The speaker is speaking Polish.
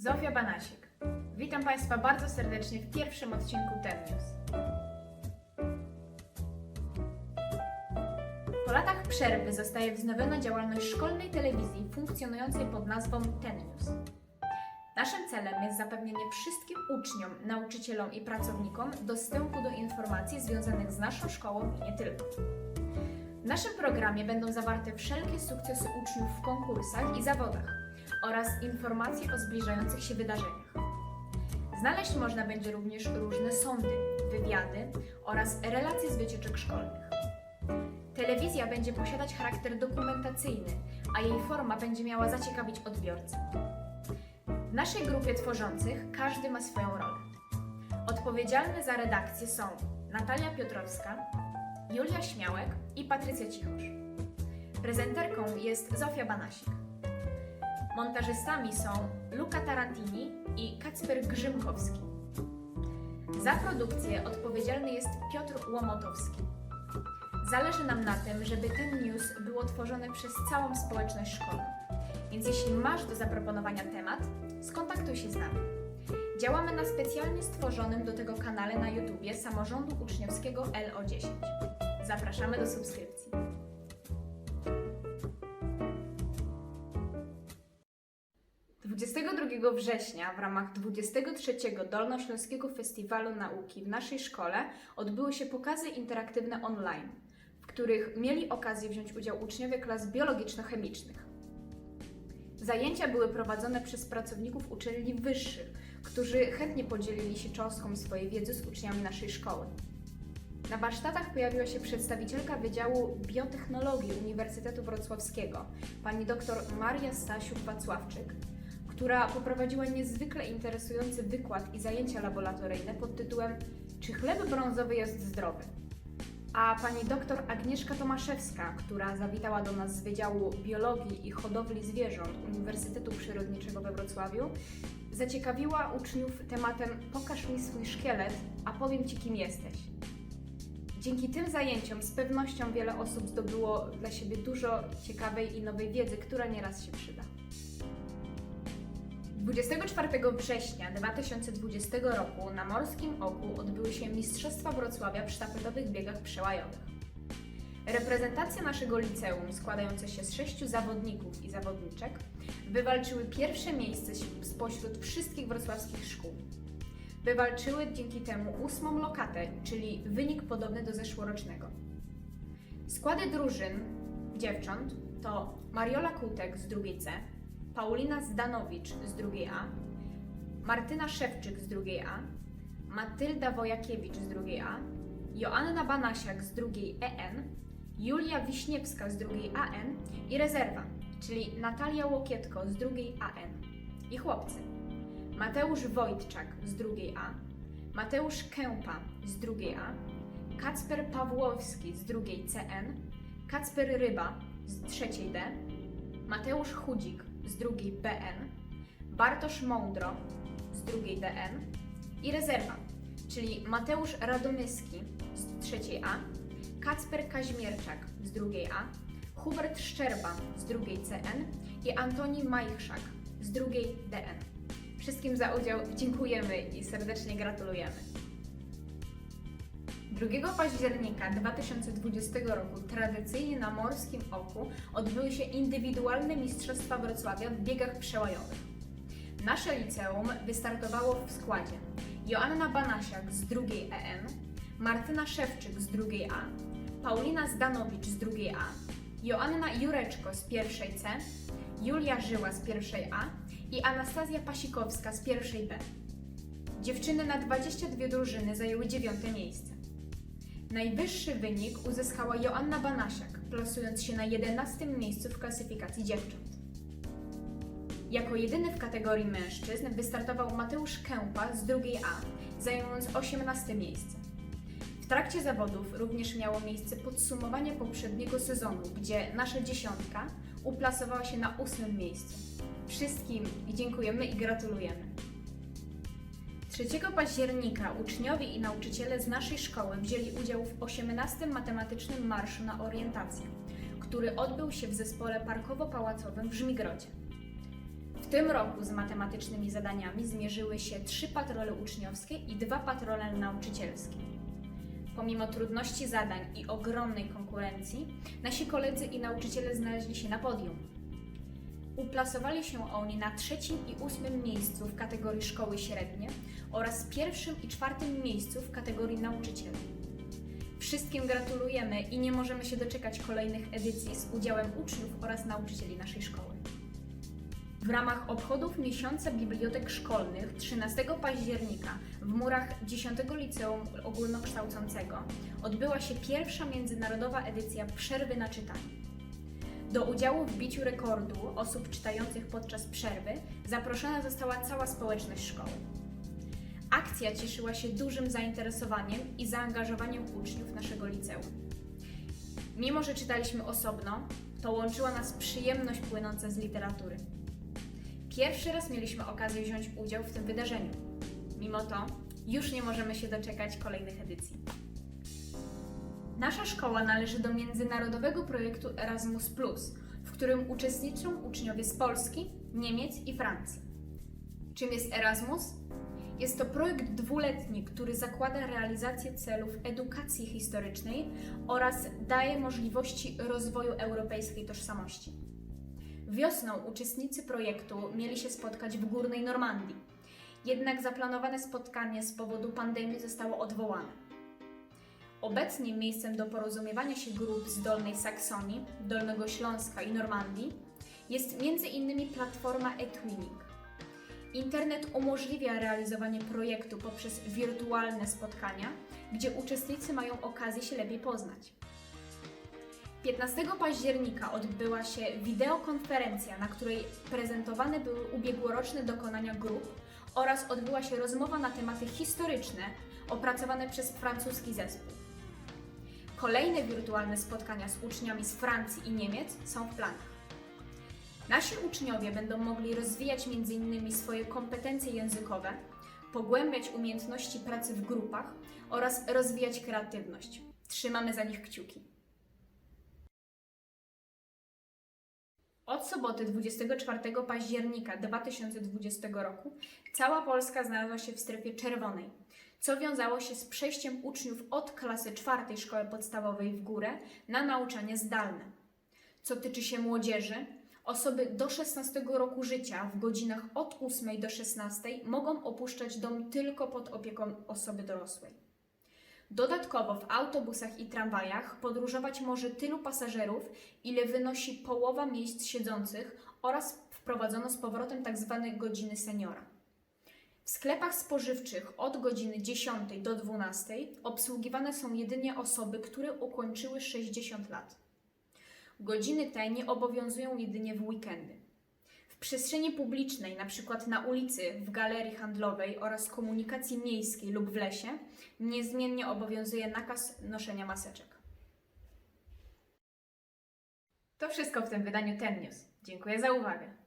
Zofia Banasik. Witam Państwa bardzo serdecznie w pierwszym odcinku Ten. Po latach przerwy zostaje wznowiona działalność szkolnej telewizji funkcjonującej pod nazwą Ten. Naszym celem jest zapewnienie wszystkim uczniom, nauczycielom i pracownikom dostępu do informacji związanych z naszą szkołą i nie tylko. W naszym programie będą zawarte wszelkie sukcesy uczniów w konkursach i zawodach oraz informacje o zbliżających się wydarzeniach. Znaleźć można będzie również różne sądy, wywiady oraz relacje z wycieczek szkolnych. Telewizja będzie posiadać charakter dokumentacyjny, a jej forma będzie miała zaciekawić odbiorcę. W naszej grupie tworzących każdy ma swoją rolę. Odpowiedzialne za redakcję są Natalia Piotrowska, Julia Śmiałek i Patrycja Cichosz. Prezenterką jest Zofia Banasik. Montażystami są Luca Tarantini i Kacper Grzymkowski. Za produkcję odpowiedzialny jest Piotr Łomotowski. Zależy nam na tym, żeby ten news był tworzony przez całą społeczność szkolną. Więc jeśli masz do zaproponowania temat, skontaktuj się z nami. Działamy na specjalnie stworzonym do tego kanale na YouTubie Samorządu Uczniowskiego LO10. Zapraszamy do subskrypcji. – 22 września w ramach 23 Dolnośląskiego Festiwalu Nauki w naszej szkole odbyły się pokazy interaktywne online, w których mieli okazję wziąć udział uczniowie klas biologiczno-chemicznych. Zajęcia były prowadzone przez pracowników uczelni wyższych, którzy chętnie podzielili się cząstką swojej wiedzy z uczniami naszej szkoły. Na warsztatach pojawiła się przedstawicielka Wydziału Biotechnologii Uniwersytetu Wrocławskiego, pani dr Maria Stasiuk-Wacławczyk, która poprowadziła niezwykle interesujący wykład i zajęcia laboratoryjne pod tytułem Czy chleb brązowy jest zdrowy? A pani dr Agnieszka Tomaszewska, która zawitała do nas z Wydziału Biologii i Hodowli Zwierząt Uniwersytetu Przyrodniczego we Wrocławiu, zaciekawiła uczniów tematem Pokaż mi swój szkielet, a powiem ci kim jesteś. Dzięki tym zajęciom z pewnością wiele osób zdobyło dla siebie dużo ciekawej i nowej wiedzy, która nieraz się przyda. 24 września 2020 roku na Morskim Oku odbyły się Mistrzostwa Wrocławia w sztafetowych biegach przełajowych. Reprezentacja naszego liceum, składająca się z sześciu zawodników i zawodniczek, wywalczyły pierwsze miejsce spośród wszystkich wrocławskich szkół. Wywalczyły dzięki temu ósmą lokatę, czyli wynik podobny do zeszłorocznego. Składy drużyn dziewcząt to Mariola Kutek z drugiej C, Paulina Zdanowicz z drugiej A, Martyna Szewczyk z drugiej A, Matylda Wojakiewicz z drugiej A, Joanna Banasiak z drugiej EN, Julia Wiśniewska z drugiej AN i rezerwa, czyli Natalia Łokietko z drugiej AN. I chłopcy. Mateusz Wojtczak z drugiej A, Mateusz Kępa z drugiej A, Kacper Pawłowski z drugiej CN, Kacper Ryba z trzeciej D, Mateusz Chudzik z drugiej BN, Bartosz Mądro z drugiej DN i rezerwa, czyli Mateusz Radomyski z trzeciej A, Kacper Kaźmierczak z drugiej A, Hubert Szczerba z drugiej CN i Antoni Majchrzak z drugiej DN. Wszystkim za udział dziękujemy i serdecznie gratulujemy. 2 października 2020 roku tradycyjnie na Morskim Oku odbyły się indywidualne Mistrzostwa Wrocławia w biegach przełajowych. Nasze liceum wystartowało w składzie Joanna Banasiak z drugiej EN, Martyna Szewczyk z drugiej A, Paulina Zdanowicz z drugiej A, Joanna Jureczko z pierwszej C, Julia Żyła z pierwszej A i Anastazja Pasikowska z pierwszej B. Dziewczyny na 22 drużyny zajęły dziewiąte miejsce. Najwyższy wynik uzyskała Joanna Banasiak, plasując się na 11 miejscu w klasyfikacji dziewcząt. Jako jedyny w kategorii mężczyzn wystartował Mateusz Kępa z drugiej A, zajmując 18 miejsce. W trakcie zawodów również miało miejsce podsumowanie poprzedniego sezonu, gdzie nasza dziesiątka uplasowała się na ósmym miejscu. Wszystkim dziękujemy i gratulujemy. 3 października uczniowie i nauczyciele z naszej szkoły wzięli udział w 18 matematycznym marszu na orientację, który odbył się w zespole parkowo-pałacowym w Żmigrodzie. W tym roku z matematycznymi zadaniami zmierzyły się trzy patrole uczniowskie i dwa patrole nauczycielskie. Pomimo trudności zadań i ogromnej konkurencji, nasi koledzy i nauczyciele znaleźli się na podium. Uplasowali się oni na trzecim i ósmym miejscu w kategorii szkoły średnie oraz pierwszym i czwartym miejscu w kategorii nauczycieli. Wszystkim gratulujemy i nie możemy się doczekać kolejnych edycji z udziałem uczniów oraz nauczycieli naszej szkoły. W ramach obchodów Miesiąca Bibliotek Szkolnych 13 października w murach 10 Liceum Ogólnokształcącego odbyła się pierwsza międzynarodowa edycja Przerwy na czytanie. Do udziału w biciu rekordu osób czytających podczas przerwy zaproszona została cała społeczność szkoły. Akcja cieszyła się dużym zainteresowaniem i zaangażowaniem uczniów naszego liceum. Mimo, że czytaliśmy osobno, to łączyła nas przyjemność płynąca z literatury. Pierwszy raz mieliśmy okazję wziąć udział w tym wydarzeniu. Mimo to, już nie możemy się doczekać kolejnych edycji. Nasza szkoła należy do międzynarodowego projektu Erasmus, w którym uczestniczą uczniowie z Polski, Niemiec i Francji. Czym jest Erasmus? Jest to projekt dwuletni, który zakłada realizację celów edukacji historycznej oraz daje możliwości rozwoju europejskiej tożsamości. Wiosną uczestnicy projektu mieli się spotkać w Górnej Normandii, jednak zaplanowane spotkanie z powodu pandemii zostało odwołane. Obecnie miejscem do porozumiewania się grup z Dolnej Saksonii, Dolnego Śląska i Normandii jest m.in. platforma eTwinning. Internet umożliwia realizowanie projektu poprzez wirtualne spotkania, gdzie uczestnicy mają okazję się lepiej poznać. 15 października odbyła się wideokonferencja, na której prezentowane były ubiegłoroczne dokonania grup oraz odbyła się rozmowa na tematy historyczne opracowane przez francuski zespół. Kolejne wirtualne spotkania z uczniami z Francji i Niemiec są w planach. Nasi uczniowie będą mogli rozwijać m.in. swoje kompetencje językowe, pogłębiać umiejętności pracy w grupach oraz rozwijać kreatywność. Trzymamy za nich kciuki. Od soboty 24 października 2020 roku cała Polska znalazła się w strefie czerwonej, co wiązało się z przejściem uczniów od klasy czwartej szkoły podstawowej w górę na nauczanie zdalne. Co tyczy się młodzieży, osoby do 16 roku życia w godzinach od 8 do 16 mogą opuszczać dom tylko pod opieką osoby dorosłej. Dodatkowo w autobusach i tramwajach podróżować może tylu pasażerów, ile wynosi połowa miejsc siedzących oraz wprowadzono z powrotem tzw. godziny seniora. W sklepach spożywczych od godziny 10 do 12 obsługiwane są jedynie osoby, które ukończyły 60 lat. Godziny te nie obowiązują jedynie w weekendy. W przestrzeni publicznej, np. na ulicy, w galerii handlowej oraz komunikacji miejskiej lub w lesie, niezmiennie obowiązuje nakaz noszenia maseczek. To wszystko w tym wydaniu Ten News. Dziękuję za uwagę.